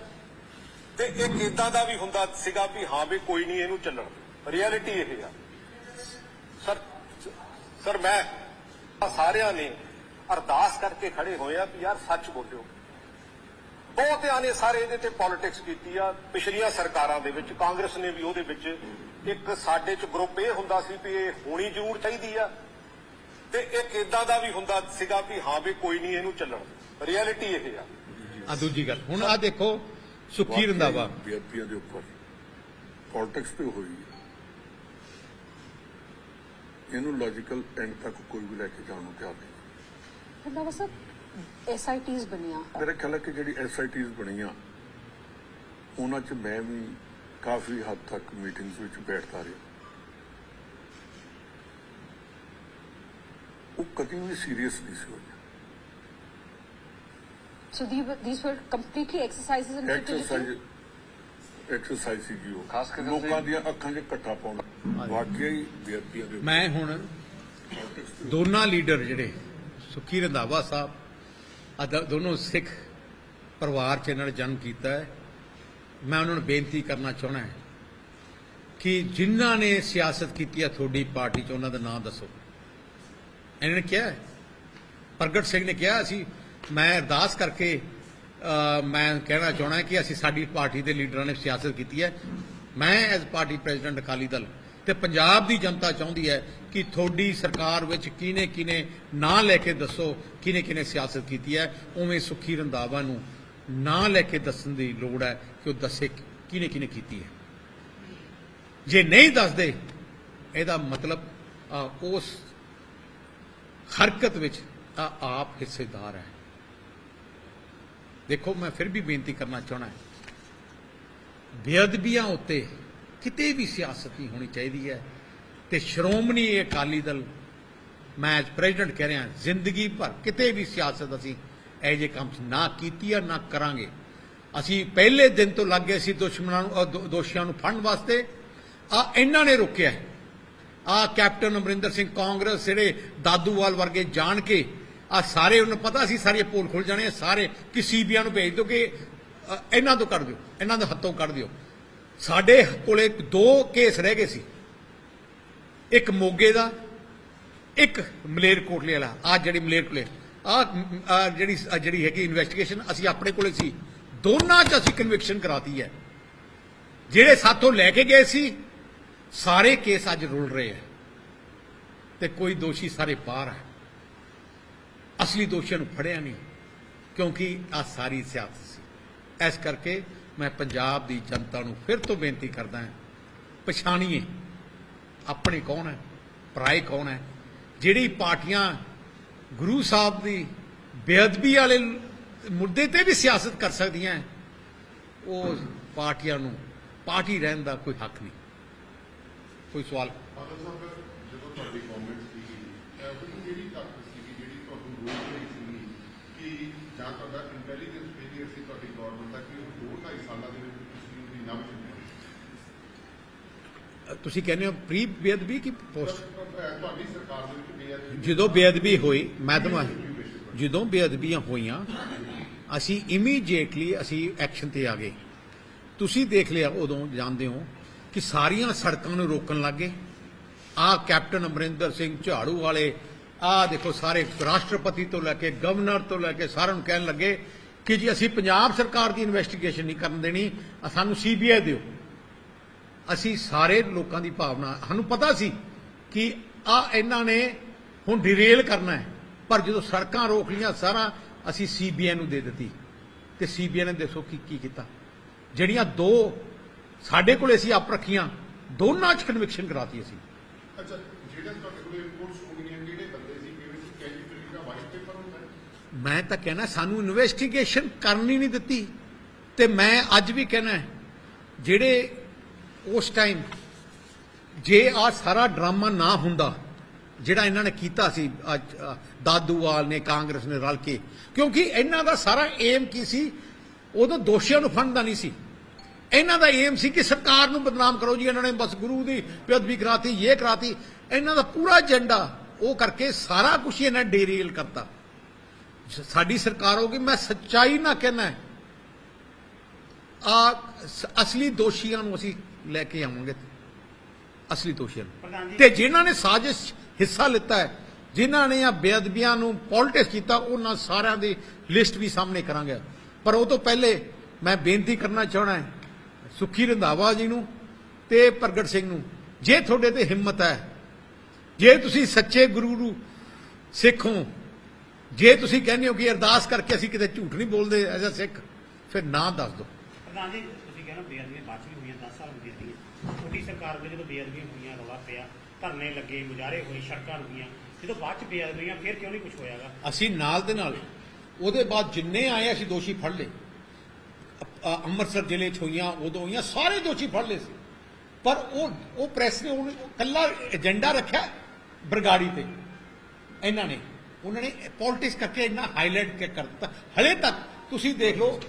B: ਤੇ ਇੱਕ ਇਦਾਂ ਦਾ ਵੀ ਹੁੰਦਾ ਸੀਗਾ ਵੀ ਹਾਂ ਵੀ ਕੋਈ ਨਹੀਂ ਇਹਨੂੰ ਚੱਲਣ ਰਿਐਲਿਟੀ ਇਹ ਆ। ਸਰ ਸਰ, ਮੈਂ ਸਾਰਿਆਂ ਨੇ ਅਰਦਾਸ ਕਰਕੇ ਖੜੇ ਹੋਏ ਆ ਵੀ ਯਾਰ ਸੱਚ ਬੋਲਿਓ। ਬਹੁਤਿਆਂ ਨੇ ਸਾਰੇ ਇਹਦੇ ਤੇ ਪੋਲਿਟਿਕਸ ਕੀਤੀ ਆ। ਪਿਛਲੀਆਂ ਸਰਕਾਰਾਂ ਦੇ ਵਿੱਚ, ਕਾਂਗਰਸ ਨੇ ਵੀ ਉਹਦੇ ਵਿੱਚ ਇੱਕ ਸਾਡੇ ਚ ਗਰੁੱਪ ਇਹ ਹੁੰਦਾ ਸੀ ਵੀ ਇਹ ਹੋਣੀ ਜ਼ਰੂਰ ਚਾਹੀਦੀ ਆ। ਤੇ ਇੱਕ ਇਦਾਂ ਦਾ ਵੀ ਹੁੰਦਾ ਸੀਗਾ ਵੀ ਹਾਂ ਵੀ ਕੋਈ ਨਹੀਂ ਇਹਨੂੰ ਚੱਲਣ ਰਿਐਲਿਟੀ ਇਹ ਆ।
A: ਆ ਦੂਜੀ ਗੱਲ। ਹੁਣ ਆ ਦੇਖੋ ਸੁਖੀ ਰੰਦਾਵਾ
C: ਬੀਐਪੀਆਂ ਦੇ ਉੱਪਰ ਪੋਲਿਟਿਕਸ ਤੇ ਹੋਈ ਹੈ। ਇਹਨੂੰ ਲੌਜੀਕਲ ਐਂਡ ਤੱਕ ਕੋਈ ਵੀ ਲੈ ਕੇ ਜਾਣ ਨੂੰ ਤਿਆਰ ਨਹੀਂ।
D: ਰੰਧਾਵਾ ਸਾਹਿਬ ਐਸਆਈਟੀਜ਼ ਬਣੀਆਂ।
C: ਮੇਰੇ ਖਿਆਲ ਹੈ ਕਿ ਜਿਹੜੀ ਐਸਆਈਟੀਜ਼ ਬਣੀਆਂ ਉਹਨਾਂ 'ਚ ਮੈਂ ਵੀ ਕਾਫੀ ਹੱਦ ਤੱਕ ਮੀਟਿੰਗਸ ਵਿੱਚ ਬੈਠਦਾ ਰਿਹਾ। ਉਹ ਕਦੀ ਵੀ ਸੀਰੀਅਸ ਨਹੀਂ ਸੀ ਹੋਇਆ
D: So these were, these were completely exercises in
C: exercise
D: futility.
C: Exercise ਸੀਗੀ ਉਹ।
E: ਖਾਸ ਕਰਕੇ
C: ਲੋਕਾਂ ਦੀਆਂ ਅੱਖਾਂ 'ਚ ਕੱਟਾ ਪਾਉਣਾ ਵਾਕਿਆ ਹੀ ਬੀਐਪੀਆਂ ਦੇ ਉੱਪਰ
A: ਮੈਂ ਹੁਣ ਦੋਨਾਂ ਲੀਡਰ ਜਿਹੜੇ ਸੁਖੀ ਰੰਧਾਵਾ ਸਾਹਿਬ ਆ ਦੋਨੋਂ ਸਿੱਖ ਪਰਿਵਾਰ ਚ ਇਹਨਾਂ ਨੇ ਜਨਮ ਕੀਤਾ ਹੈ। ਮੈਂ ਉਹਨਾਂ ਨੂੰ ਬੇਨਤੀ ਕਰਨਾ ਚਾਹਣਾ ਹੈ ਕਿ ਜਿਨ੍ਹਾਂ ਨੇ ਸਿਆਸਤ ਕੀਤੀ ਹੈ ਤੁਹਾਡੀ ਪਾਰਟੀ ਚ ਉਹਨਾਂ ਦਾ ਨਾਮ ਦੱਸੋ। ਇਹਨਾਂ ਨੇ ਕਿਹਾ। ਪ੍ਰਗਟ ਸਿੰਘ ਨੇ ਕਿਹਾ ਅਸੀਂ ਮੈਂ ਅਰਦਾਸ ਕਰਕੇ ਮੈਂ ਕਹਿਣਾ ਚਾਹਣਾ ਕਿ ਅਸੀਂ ਸਾਡੀ ਪਾਰਟੀ ਦੇ ਲੀਡਰਾਂ ਨੇ ਸਿਆਸਤ ਕੀਤੀ ਹੈ। ਮੈਂ as party president Akali Dal ਤੇ ਪੰਜਾਬ ਦੀ ਜਨਤਾ ਚਾਹੁੰਦੀ ਹੈ ਕਿ ਤੁਹਾਡੀ ਸਰਕਾਰ ਵਿੱਚ ਕਿਨੇ ਕਿਨੇ ਨਾਂ ਲੈ ਕੇ ਦੱਸੋ ਕਿਨੇ ਕਿਨੇ ਸਿਆਸਤ ਕੀਤੀ ਹੈ। ਉਵੇਂ ਸੁਖੀ ਰੰਧਾਵਾ ਨੂੰ ਨਾਂ ਲੈ ਕੇ ਦੱਸਣ ਦੀ ਲੋੜ ਹੈ ਕਿ ਉਹ ਦੱਸੇ ਕਿਨੇ ਕਿਨੇ ਕੀਤੀ ਹੈ। ਜੇ ਨਹੀਂ ਦੱਸਦੇ, ਇਹਦਾ ਮਤਲਬ ਉਸ ਹਰਕਤ ਵਿੱਚ ਆਪ ਹਿੱਸੇਦਾਰ ਹੈ। ਦੇਖੋ, ਮੈਂ ਫਿਰ ਵੀ ਬੇਨਤੀ ਕਰਨਾ ਚਾਹਣਾ ਹੈ। ਬੇਅਦਬੀਆਂ ਉੱਤੇ ਕਿਤੇ ਵੀ ਸਿਆਸਤ ਨਹੀਂ ਹੋਣੀ ਚਾਹੀਦੀ ਹੈ। ਤੇ ਸ਼੍ਰੋਮਣੀ ਅਕਾਲੀ ਦਲ, ਮੈਂ ਐਜ਼ ਪ੍ਰੈਜ਼ੀਡੈਂਟ ਕਹਿ ਰਿਹਾ, ਜ਼ਿੰਦਗੀ ਭਰ ਕਿਤੇ ਵੀ ਸਿਆਸਤ ਅਸੀਂ ਇਹੋ ਜਿਹੇ ਕੰਮ 'ਚ ਨਾ ਕੀਤੀ ਆ, ਨਾ ਕਰਾਂਗੇ। ਅਸੀਂ ਪਹਿਲੇ ਦਿਨ ਤੋਂ ਲੱਗ ਗਏ ਸੀ ਦੁਸ਼ਮਣਾਂ ਨੂੰ ਦੋਸ਼ੀਆਂ ਨੂੰ ਫੜਨ ਵਾਸਤੇ। ਆ, ਇਹਨਾਂ ਨੇ ਰੋਕਿਆ ਆ, ਕੈਪਟਨ ਅਮਰਿੰਦਰ ਸਿੰਘ ਕਾਂਗਰਸ, ਜਿਹੜੇ ਦਾਦੂਵਾਲ ਵਰਗੇ ਜਾਣ ਕੇ ਆ ਸਾਰੇ ਉਹਨੂੰ ਪਤਾ ਸੀ, ਸਾਰੇ ਪੋਲ ਖੁੱਲ ਜਾਣੇ ਸਾਰੇ ਕਿ ਸੀਬੀਆ ਨੂੰ ਭੇਜ ਦਿਓ ਕਿ ਇਹਨਾਂ ਤੋਂ ਕੱਢ ਦਿਓ, ਇਹਨਾਂ ਦੇ ਹੱਥੋਂ ਕੱਢ ਦਿਓ। ਸਾਡੇ ਕੋਲੇ ਦੋ ਕੇਸ ਰਹਿ ਗਏ ਸੀ। ਇੱਕ ਮੋਗੇ ਦਾ, ਇੱਕ ਮਲੇਰਕੋਟਲੇ ਵਾਲਾ, ਆ ਜਿਹੜੀ ਮਲੇਰਕੋਟਲੇ ਆ ਜਿਹੜੀ ਜਿਹੜੀ ਹੈਗੀ ਇਨਵੈਸਟੀਗੇਸ਼ਨ ਅਸੀਂ ਆਪਣੇ ਕੋਲੇ ਸੀ। ਦੋਨਾਂ 'ਚ ਅਸੀਂ ਕਨਵਿਕਸ਼ਨ ਕਰਾਤੀ ਹੈ। ਜਿਹੜੇ ਸਾਥੋਂ ਲੈ ਕੇ ਗਏ ਸੀ, ਸਾਰੇ ਕੇਸ ਅੱਜ ਰੁਲ ਰਹੇ ਆ ਤੇ ਕੋਈ ਦੋਸ਼ੀ ਸਾਰੇ ਬਾਹਰ ਹੈ। ਅਸਲੀ ਦੋਸ਼ੀਆਂ ਨੂੰ ਫੜਿਆ ਨਹੀਂ, ਕਿਉਂਕਿ ਆ ਸਾਰੀ ਸਿਆਸਤ ਸੀ। ਇਸ ਕਰਕੇ ਮੈਂ ਪੰਜਾਬ ਦੀ ਜਨਤਾ ਨੂੰ ਫਿਰ ਤੋਂ ਬੇਨਤੀ ਕਰਦਾ ਹਾਂ, ਪਛਾਣੀਏ, ਆਪਣੇ ਕੌਣ ਹੈ, ਪਰਾਏ ਕੌਣ ਹੈ? ਜਿਹੜੀ ਪਾਰਟੀਆਂ ਗੁਰੂ ਸਾਹਿਬ ਦੀ ਬੇਅਦਬੀ ਵਾਲੇ ਮੁੱਦੇ ਤੇ ਵੀ ਸਿਆਸਤ ਕਰ ਸਕਦੀਆਂ ਉਹ ਪਾਰਟੀਆਂ ਨੂੰ ਪਾਰਟੀ ਰਹਿਣ ਦਾ ਕੋਈ ਹੱਕ ਨਹੀਂ। ਕੋਈ ਸਵਾਲ?
E: ਜਦੋਂ ਤੁਹਾਡੀ ਗਵਰਨਮੈਂਟ ਸੀਗੀ ਜਿਹੜੀ ਤਾਕਤ ਸੀਗੀ ਜਿਹੜੀ ਕਿ ਜਾਂ ਤੁਹਾਡਾ ਇੰਟੈਲੀਜੈਂਸ ਫੇਲਿਅਰ ਸੀ ਤੁਹਾਡੀ ਗਵਰਨਮੈਂਟ ਦਾ ਕਿ ਦੋ ਢਾਈ ਸਾਲਾਂ ਦੇ ਵਿੱਚ ਤੁਸੀਂ ਉਹਦੀ ਨਵ
A: ਤੁਸੀਂ ਕਹਿੰਦੇ ਹੋ ਪ੍ਰੀ ਬੇਅਦਬੀ ਕੀ ਪੋਸਟ
E: ਤੁਹਾਡੀ ਸਰਕਾਰ ਦੇ ਵਿੱਚ ਬੇਅਦਬੀ
A: ਜਦੋਂ ਬੇਅਦਬੀ ਹੋਈ, ਮੈਂ ਤੁਹਾਨੂੰ ਜਦੋਂ ਬੇਅਦਬੀਆਂ ਹੋਈਆਂ, ਅਸੀਂ ਇਮੀਡੀਏਟਲੀ ਅਸੀਂ ਐਕਸ਼ਨ ਤੇ ਆ ਗਏ। ਤੁਸੀਂ ਦੇਖ ਲਿਆ ਉਦੋਂ, ਜਾਣਦੇ ਹੋ ਕਿ ਸਾਰੀਆਂ ਸੜਕਾਂ ਨੂੰ ਰੋਕਣ ਲੱਗੇ ਆ ਕੈਪਟਨ ਅਮਰਿੰਦਰ ਸਿੰਘ ਝਾੜੂ ਵਾਲੇ ਆ ਦੇਖੋ ਸਾਰੇ ਰਾਸ਼ਟਰਪਤੀ ਤੋਂ ਲੈ ਕੇ ਗਵਰਨਰ ਤੋਂ ਲੈ ਕੇ ਸਾਰਿਆਂ ਨੂੰ ਕਹਿਣ ਲੱਗੇ ਕਿ ਜੀ ਅਸੀਂ ਪੰਜਾਬ ਸਰਕਾਰ ਦੀ ਇਨਵੈਸਟੀਗੇਸ਼ਨ ਨਹੀਂ ਕਰਨ ਦੇਣੀ, ਆਹ ਸਾਨੂੰ ਸੀਬੀਆਈ ਦਿਓ। ਅਸੀਂ ਸਾਰੇ ਲੋਕਾਂ ਦੀ ਭਾਵਨਾ, ਸਾਨੂੰ ਪਤਾ ਸੀ ਕਿ ਆ ਇਹਨਾਂ ਨੇ ਹੁਣ ਡਿਰੇਲ ਕਰਨਾ ਹੈ, ਪਰ ਜਦੋਂ ਸੜਕਾਂ ਰੋਕ ਲੀਆਂ ਸਾਰਾ, ਅਸੀਂ ਸੀਬੀਆਈ ਨੂੰ ਦੇ ਦਿੱਤੀ। ਤੇ ਸੀਬੀਆਈ ਨੇ ਦੇਖੋ ਕੀ ਕੀ ਕੀਤਾ? ਜਿਹੜੀਆਂ ਦੋ ਸਾਡੇ ਕੋਲੇ ਅਸੀਂ ਆਪ ਰੱਖੀਆਂ, ਦੋਨਾਂ 'ਚ ਕਨਵਿਕਸ਼ਨ ਕਰਾਤੀ ਅਸੀਂ
E: ਅੱਛਾ ਜਿਹੜੇ ਤੁਹਾਡੇ ਕੋਲ ਰਿਪੋਰਟਸ ਹੋਣਗੀਆਂ ਕਿਹੜੇ ਬੰਦੇ ਸੀ ਕਿਵੇਂ ਸੀ ਕੈਂਡੀਡੇਟ ਦਾ ਵਾਈਟ ਪੇਪਰ ਹੁੰਦਾ ਹੈ
A: ਮੈਂ ਤਾਂ ਕਹਿਣਾ, ਸਾਨੂੰ ਇਨਵੈਸਟੀਗੇਸ਼ਨ ਕਰਨੀ ਨਹੀਂ ਦਿੱਤੀ। ਤੇ ਮੈਂ ਅੱਜ ਵੀ ਕਹਿਣਾ ਜਿਹੜੇ ਉਸ ਟਾਈਮ ਜੇ ਆ ਸਾਰਾ ਡਰਾਮਾ ਨਾ ਹੁੰਦਾ, ਜਿਹੜਾ ਇਹਨਾਂ ਨੇ ਕੀਤਾ ਸੀ, ਅੱਜ ਦਾਦੂਵਾਲ ਨੇ, ਕਾਂਗਰਸ ਨੇ ਰਲ ਕੇ, ਕਿਉਂਕਿ ਇਹਨਾਂ ਦਾ ਸਾਰਾ ਏਮ ਕੀ ਸੀ? ਉਦੋਂ ਦੋਸ਼ੀਆਂ ਨੂੰ ਫੜਨ ਨਹੀਂ ਸੀ। ਇਹਨਾਂ ਦਾ ਏਮ ਸੀ ਕਿ ਸਰਕਾਰ ਨੂੰ ਬਦਨਾਮ ਕਰੋ ਜੀ, ਇਹਨਾਂ ਨੇ ਬਸ ਗੁਰੂ ਦੀ ਬੇਅਦਬੀ ਕਰਾਤੀ ਇਹ ਕਰਾਤੀ। ਇਹਨਾਂ ਦਾ ਪੂਰਾ ਏਜੰਡਾ ਉਹ ਕਰਕੇ ਸਾਰਾ ਕੁਝ ਇਹਨਾਂ ਡੇਰੀਲ ਕਰਤਾ। ਸਾਡੀ ਸਰਕਾਰ ਹੋਗੀ ਮੈਂ ਸੱਚਾਈ ਨਾ ਕਹਿਣਾ ਆ ਅਸਲੀ ਦੋਸ਼ੀਆਂ ਨੂੰ ਅਸੀਂ ਲੈ ਕੇ ਆਵਾਂਗੇ ਅਸਲੀ ਦੋਸ਼ੀਆਂ ਨੂੰ। ਤੇ ਜਿਨ੍ਹਾਂ ਨੇ ਸਾਜ਼ਿਸ਼ ਹਿੱਸਾ ਲਿੱਤਾ ਹੈ ਜਿਨ੍ਹਾਂ ਨੇ ਆ ਬੇਅਦਬੀਆਂ ਨੂੰ ਪੋਲਿਟਿਕਸ ਕੀਤਾ ਉਹਨਾਂ ਸਾਰਿਆਂ ਦੀ ਲਿਸਟ ਵੀ ਸਾਹਮਣੇ ਕਰਾਂਗੇ। ਪਰ ਉਹ ਤੋਂ ਪਹਿਲੇ ਮੈਂ ਬੇਨਤੀ ਕਰਨਾ ਚਾਹਣਾ ਹੈ ਸੁਖੀ ਰੰਧਾਵਾ ਜੀ ਨੂੰ ਤੇ ਪ੍ਰਗਟ ਸਿੰਘ ਨੂੰ ਜੇ ਤੁਹਾਡੇ ਤੇ ਹਿੰਮਤ ਹੈ ਜੇ ਤੁਸੀਂ ਸੱਚੇ ਗੁਰੂ ਨੂੰ ਸਿੱਖ ਹੋ ਜੇ ਤੁਸੀਂ ਕਹਿੰਦੇ ਹੋ ਕਿ ਅਰਦਾਸ ਕਰਕੇ ਅਸੀਂ ਕਿਤੇ ਝੂਠ ਨਹੀਂ ਬੋਲਦੇ ਐਜ਼ ਅ ਸਿੱਖ ਫਿਰ ਨਾ ਦੱਸ ਦਿਓ।
F: ਪ੍ਰਧਾਨ ਜੀ ਤੁਸੀਂ ਕਹਿੰਦੇ ਬੇਅਦਬੀਆਂ ਬਾਅਦ 'ਚ ਵੀ ਹੋਈਆਂ 10 ਸਾਲ ਹੋ ਗਏ ਛੋਟੀ ਸਰਕਾਰ ਵੇਲੇ ਜਦੋਂ ਬੇਅਦਬੀਆਂ ਹੋਈਆਂ ਰੌਲਾ ਪਿਆ ਧਰਨੇ ਲੱਗੇ ਮੁਜ਼ਾਹਰੇ ਹੋਏ ਸੜਕਾਂ ਰੁਕੀਆਂ ਜਦੋਂ ਬਾਅਦ 'ਚ ਬੇਅਦਬੀਆਂ ਫਿਰ ਕਿਉਂ ਨਹੀਂ ਕੁਝ ਹੋਇਆਗਾ?
A: ਅਸੀਂ ਨਾਲ ਦੇ ਨਾਲ ਉਹਦੇ ਬਾਅਦ ਜਿੰਨੇ ਆਏ ਅਸੀਂ ਦੋਸ਼ੀ ਫੜ ਲਏ। ਅੰਮ੍ਰਿਤਸਰ ਜ਼ਿਲ੍ਹੇ 'ਚ ਹੋਈਆਂ ਉਦੋਂ ਹੋਈਆਂ ਸਾਰੇ ਦੋਸ਼ੀ ਫੜ ਲਏ ਸੀ। ਪਰ ਉਹ ਉਹ ਪ੍ਰੈਸ ਨੇ ਉਹ ਕੱਲਾ ਏਜੰਡਾ ਰੱਖਿਆ ਬਰਗਾੜੀ ਤੇ ਇਹਨਾਂ ਨੇ। ਉਹਨਾਂ ਨੇ ਪੋਲਿਟਿਕਸ ਕਰਕੇ ਇੰਨਾ ਹਾਈਲਾਈਟ ਕਰ ਦਿੱਤਾ ਹਲੇ ਤੱਕ ਤੁਸੀਂ ਦੇਖ ਲਓ,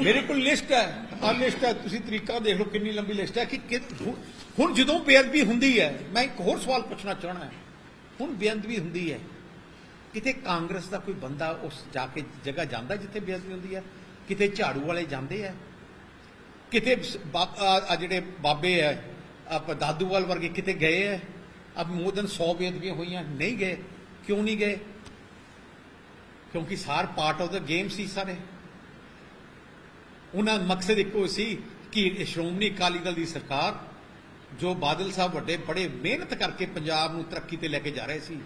A: ਮੇਰੇ ਕੋਲ ਲਿਸਟ ਹੈ ਆ ਲਿਸਟ ਹੈ, ਤੁਸੀਂ ਤਰੀਕਾ ਦੇਖ ਲਓ ਕਿੰਨੀ ਲੰਬੀ ਲਿਸਟ ਹੈ ਕਿ ਹੁਣ- ਜਦੋਂ ਬੇਅਦਬੀ ਹੁੰਦੀ ਹੈ, ਮੈਂ ਇੱਕ ਹੋਰ ਸਵਾਲ ਪੁੱਛਣਾ ਚਾਹਣਾ ਹੁਣ ਬੇਅਦਬੀ ਹੁੰਦੀ ਹੈ, ਕਿਤੇ ਕਾਂਗਰਸ ਦਾ ਕੋਈ ਬੰਦਾ ਉਸ ਜਾ ਕੇ ਜਗ੍ਹਾ ਜਾਂਦਾ ਜਿੱਥੇ ਬੇਅਦਬੀ ਹੁੰਦੀ ਹੈ? ਕਿਤੇ ਝਾੜੂ ਵਾਲੇ ਜਾਂਦੇ ਆ ਕਿਤੇ ਆ ਜਿਹੜੇ ਬਾਬੇ ਆ ਆਪ ਦਾਦੂਵਾਲ ਵਰਗੇ ਕਿਤੇ ਗਏ ਆ ਅਬ ਮੋਰ 100 ਬੇਅਦਬੀਆਂ ਹੋਈਆਂ, ਨਹੀਂ ਗਏ। ਕਿਉਂ ਨਹੀਂ ਗਏ? ਕਿਉਂਕਿ ਸਾਰ ਪਾਰਟ ਆਫ ਦਾ ਗੇਮ ਸੀ ਸਾਰੇ। ਉਹਨਾਂ ਦਾ ਮਕਸਦ ਇੱਕੋ ਸੀ ਕਿ ਸ਼੍ਰੋਮਣੀ ਅਕਾਲੀ ਦਲ ਦੀ ਸਰਕਾਰ, ਜੋ ਬਾਦਲ ਸਾਹਿਬ ਵੱਡੇ ਬੜੇ ਮਿਹਨਤ ਕਰਕੇ ਪੰਜਾਬ ਨੂੰ ਤਰੱਕੀ ਤੇ ਲੈ ਕੇ ਜਾ ਰਹੇ ਸੀ,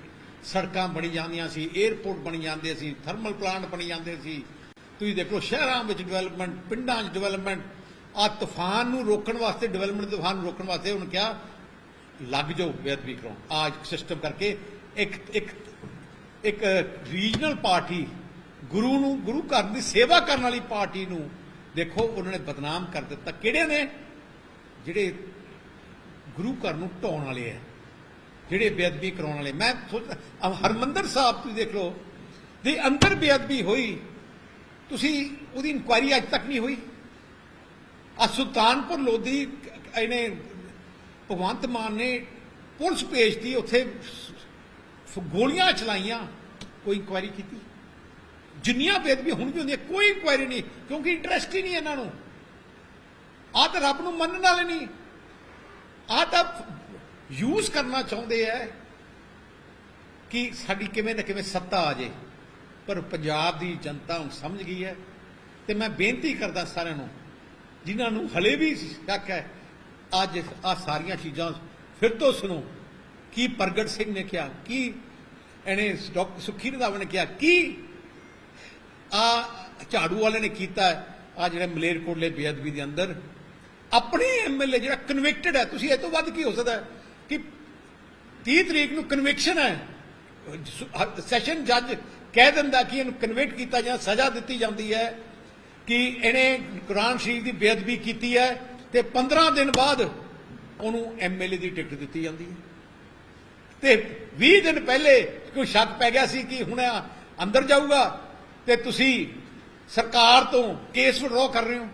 A: ਸੜਕਾਂ ਬਣੀ ਜਾਂਦੀਆਂ ਸੀ 에ਅਰਪੋਰਟ ਬਣੀ ਜਾਂਦੇ ਸੀ ਥਰਮਲ ਪਲਾਂਟ ਬਣੀ ਜਾਂਦੇ ਸੀ। ਤੁਸੀਂ ਦੇਖੋ, ਸ਼ਹਿਰਾਂ ਵਿੱਚ ਡਿਵੈਲਪਮੈਂਟ ਪਿੰਡਾਂ 'ਚ ਡਿਵੈਲਪਮੈਂਟ ਆ ਤੂਫਾਨ ਨੂੰ ਰੋਕਣ ਵਾਸਤੇ ਡਿਵੈਲਪਮੈਂਟ ਤੂਫਾਨ ਨੂੰ ਰੋਕਣ ਵਾਸਤੇ ਉਹਨੇ ਕਿਹਾ, ਲੱਗ ਜਾਓ ਬੇਅਦਬੀ ਕਰਾਉਣ ਆ ਸਿਸਟਮ ਕਰਕੇ ਇੱਕ ਇੱਕ ਇੱਕ ਰੀਜਨਲ ਪਾਰਟੀ ਗੁਰੂ ਨੂੰ, ਗੁਰੂ ਘਰ ਦੀ ਸੇਵਾ ਕਰਨ ਵਾਲੀ ਪਾਰਟੀ ਨੂੰ ਦੇਖੋ ਉਹਨਾਂ ਨੇ ਬਦਨਾਮ ਕਰ ਦਿੱਤਾ। ਕਿਹੜੇ ਨੇ? ਜਿਹੜੇ ਗੁਰੂ ਘਰ ਨੂੰ ਢਾਉਣ ਵਾਲੇ ਆ, ਜਿਹੜੇ ਬੇਅਦਬੀ ਕਰਾਉਣ ਵਾਲੇ। ਮੈਂ ਸੋਚ- ਹਰਮੰਦਰ ਸਾਹਿਬ ਤੁਸੀਂ ਦੇਖ ਲਓ, ਦੇ ਅੰਦਰ ਬੇਅਦਬੀ ਹੋਈ। ਤੁਸੀਂ ਉਹਦੀ ਇਨਕੁਆਇਰੀ ਅੱਜ ਤੱਕ ਨਹੀਂ ਹੋਈ। ਆ ਸੁਲਤਾਨਪੁਰ ਲੋਧੀ, ਇਹਨੇ ਭਗਵੰਤ ਮਾਨ ਨੇ ਪੁਲਿਸ ਭੇਜਤੀ, ਉੱਥੇ ਗੋਲੀਆਂ ਚਲਾਈਆਂ, ਕੋਈ ਇਨਕੁਆਇਰੀ ਕੀਤੀ? ਜਿੰਨੀਆਂ ਬੇਦਬੀ ਹੁਣ ਵੀ ਹੁੰਦੀਆਂ, ਕੋਈ ਇਨਕੁਆਇਰੀ ਨਹੀਂ, ਕਿਉਂਕਿ ਇੰਟਰਸਟ ਹੀ ਨਹੀਂ ਇਹਨਾਂ ਨੂੰ। ਆਹ ਤਾਂ ਰੱਬ ਨੂੰ ਮੰਨਣ ਵਾਲੇ ਨਹੀਂ। ਆਹ ਤਾਂ ਯੂਜ਼ ਕਰਨਾ ਚਾਹੁੰਦੇ ਐ ਕਿ ਸਾਡੀ ਕਿਵੇਂ ਨਾ ਕਿਵੇਂ ਸੱਤਾ ਆ ਜੇ ਪਰ ਪੰਜਾਬ ਦੀ ਜਨਤਾ ਹੁਣ ਸਮਝ ਗਈ ਹੈ ਤੇ ਮੈਂ ਬੇਨਤੀ ਕਰਦਾ ਸਾਰਿਆਂ ਨੂੰ, ਜਿਨ੍ਹਾਂ ਨੂੰ ਹਲੇ ਵੀ ਸ਼ੱਕ ਹੈ, ਅੱਜ ਆ ਸਾਰੀਆਂ ਚੀਜ਼ਾਂ ਫਿਰ ਤੋਂ ਸੁਣੋ। ਕੀ ਪ੍ਰਗਟ ਸਿੰਘ ਨੇ ਕਿਹਾ? ਕੀ ਇਹਨੇ ਡਾਕਟਰ ਸੁਖੀ ਰੰਧਾਵਾ ਨੇ ਕਿਹਾ? ਕੀ ਆ ਝਾੜੂ ਵਾਲੇ ਨੇ ਕੀਤਾ? ਆ ਜਿਹੜੇ ਮਲੇਰਕੋਟਲੇ ਬੇਅਦਬੀ ਦੇ ਅੰਦਰ। ਆਪਣੇ ਐਮਐਲਏ ਜਿਹੜਾ ਕਨਵਿਕਟਡ ਹੈ, ਤੁਸੀਂ ਇਹ ਤੋਂ ਵੱਧ ਕੀ ਹੋ ਸਕਦਾ ਕਿ 30 ਤਰੀਕ ਨੂੰ ਕਨਵਿਕਸ਼ਨ ਹੈ। ਸੈਸ਼ਨ ਜੱਜ ਕਹਿ ਦਿੰਦਾ ਕਿ ਇਹਨੂੰ ਕਨਵਿਕਟ ਕੀਤਾ ਜਾਂ ਸਜ਼ਾ ਦਿੱਤੀ ਜਾਂਦੀ ਹੈ ਕਿ ਇਹਨੇ ਕੁਰਾਨ ਸ਼ਰੀਫ ਦੀ ਬੇਅਦਬੀ ਕੀਤੀ ਹੈ ਤੇ 15 ਦਿਨ ਬਾਅਦ ਉਹਨੂੰ ਐਮਐਲਏ ਦੀ ਟਿਕਟ ਦਿੱਤੀ ਜਾਂਦੀ ਹੈ। ਤੇ 20 ਦਿਨ ਪਹਿਲੇ ਕੋਈ ਸ਼ੱਕ ਪੈ ਗਿਆ ਸੀ ਕਿ ਹੁਣ ਅੰਦਰ ਜਾਊਗਾ? ਤੇ ਤੁਸੀਂ ਸਰਕਾਰ ਤੋਂ ਕੇਸ ਵਿਡਰਾਅ ਕਰ ਰਹੇ ਹੋ?